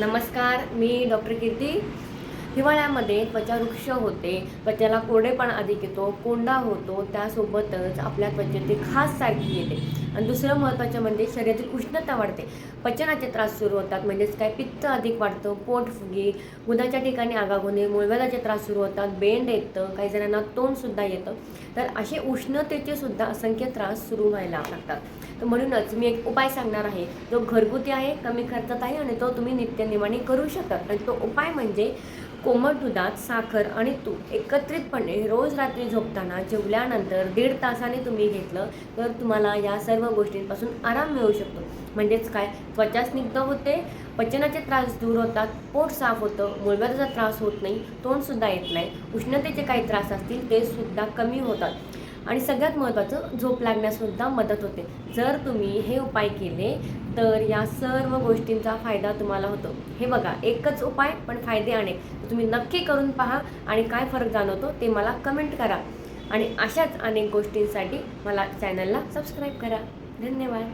नमस्कार मी डॉक्टर कीर्ती. हिवाळ्यामध्ये त्वचा वृक्ष होते त्वचेला कोरडेपणा अधिक येतो कोंडा होतो त्यासोबतच आपल्या त्वचेत खास सारखी येते. आणि दुसरं महत्त्वाचं म्हणजे शरीरातील उष्णता वाढते. पचनाचे त्रास सुरू होतात म्हणजेच काय पित्त अधिक वाढतं पोटफुगी गुदाच्या ठिकाणी आगागोने मुळव्याधाचे त्रास सुरू होतात बेंड येतं काही जणांना तोंडसुद्धा येतं. तर असे उष्णतेचे सुद्धा असंख्य त्रास सुरू व्हायला लागतात. तर म्हणूनच मी एक उपाय सांगणार आहे. जो घरगुती आहे कमी खर्चात आहे आणि तो तुम्ही नित्यनियमाने करू शकतात आणि तो उपाय म्हणजे कोमट दुधात साखर आणि तूप एकत्रितपणे रोज रात्री झोपताना जेवल्यानंतर दीड तासाने तुम्ही घेतलं तर तुम्हाला या सर्व गोष्टींपासून आराम मिळू शकतो. म्हणजेच काय? त्वचा स्निग्ध होते पचनाचे त्रास दूर होतात पोट साफ होतं मुळव्याचा त्रास होत नाही तोंडसुद्धा येत नाही उष्णतेचे काही त्रास असतील ते सुद्धा कमी होतात. आणि सगळ्यात महत्त्वाचं झोप लागण्यासुद्धा मदत होते. जर तुम्ही हे उपाय केले तर या सर्व गोष्टींचा फायदा तुम्हाला होतो. हे बघा एकच उपाय पण फायदे अनेक. तुम्ही नक्की करून पहा आणि काय फरक जाणवतो ते मला कमेंट करा. आणि अशाच अनेक गोष्टींसाठी मला चॅनलला सबस्क्राईब करा. धन्यवाद.